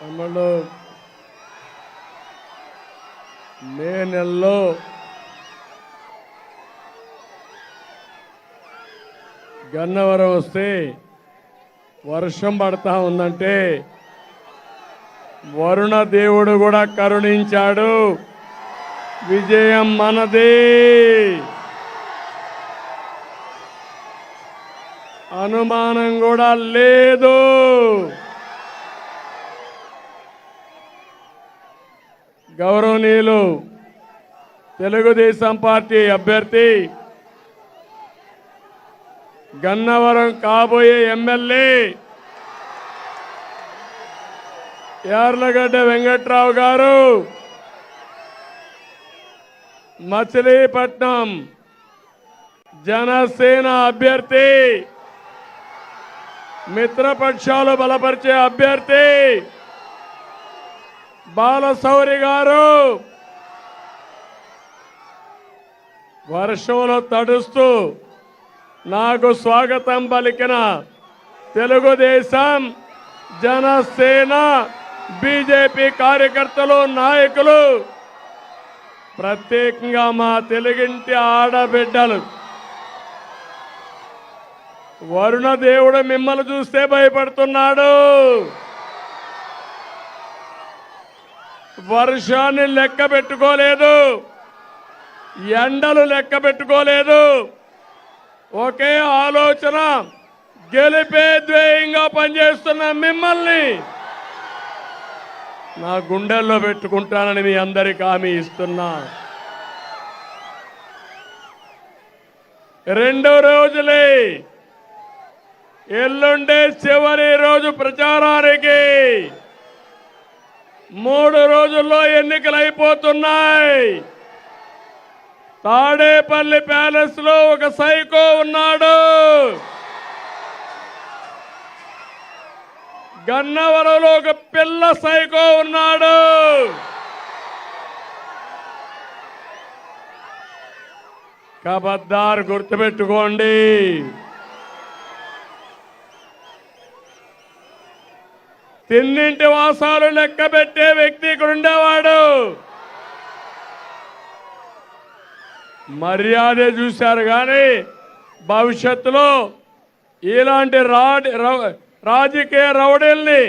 తమ్ముళ్ళు మే నెలలో గన్నవరం వస్తే వర్షం పడతా ఉందంటే వరుణ దేవుడు కూడా కరుణించాడు. విజయం మనదే. అనుమానం కూడా లేదు. గౌరవనీయులు తెలుగుదేశం పార్టీ అభ్యర్థి గన్నవరం కాబోయే ఎమ్మెల్యే యార్లగడ్డ వెంకట్రావు గారు మచిలీపట్నం జనసేన అభ్యర్థి మిత్రపక్షాలు బలపరిచే అభ్యర్థి బాలశౌరి గారు! వర్షంలో తడుస్తూ నాకు స్వాగతం పలికిన తెలుగుదేశం జనసేన బీజేపీ కార్యకర్తలు నాయకులు ప్రత్యేకంగా మా తెలుగింటి ఆడబిడ్డలు. వరుణ దేవుడు మిమ్మల్ని చూస్తే భయపడుతున్నాడు. వర్షాన్ని లెక్క పెట్టుకోలేదు. ఎండలు లెక్క పెట్టుకోలేదు. ఒకే ఆలోచన గెలిపే ధ్యేయంగా పనిచేస్తున్న మిమ్మల్ని నా గుండెల్లో పెట్టుకుంటానని మీ అందరికి హామీ ఇస్తున్నా. రెండు రోజులే ఎల్లుండే చివరి రోజు ప్రచారానికి మూడు రోజుల్లో ఎన్నికలు అయిపోతున్నాయి. తాడేపల్లి ప్యాలెస్లో ఒక సైకో ఉన్నాడు. గన్నవరంలో ఒక పిల్ల సైకో ఉన్నాడు. కబద్దారు గుర్తుపెట్టుకోండి. తిన్నింటి వాసాలు లెక్క పెట్టే వ్యక్తి ఇక్కడ ఉండేవాడు. మర్యాద చూశారు కానీ భవిష్యత్తులో ఇలాంటి రాడి రాజకీయ రౌడీల్ని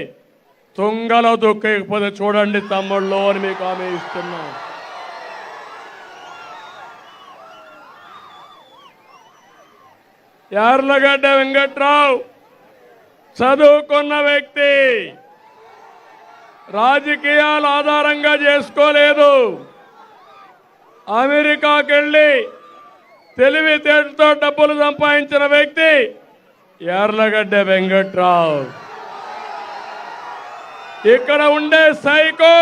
తుంగలో దొక్కకపోతే చూడండి తమ్ముళ్ళు అని మీకు ఆమె ఇస్తున్నా. యార్లగడ్డ వెంకట్రావు చదువుకున్న వ్యక్తి. రాజకీయాలు ఆధారంగా చేసుకోలేదు. అమెరికాకి వెళ్ళి తెలివితేటతో డబ్బులు సంపాదించిన వ్యక్తి ఎర్లగడ్డ వెంకట్రావు. ఇక్కడ ఉండే సైకో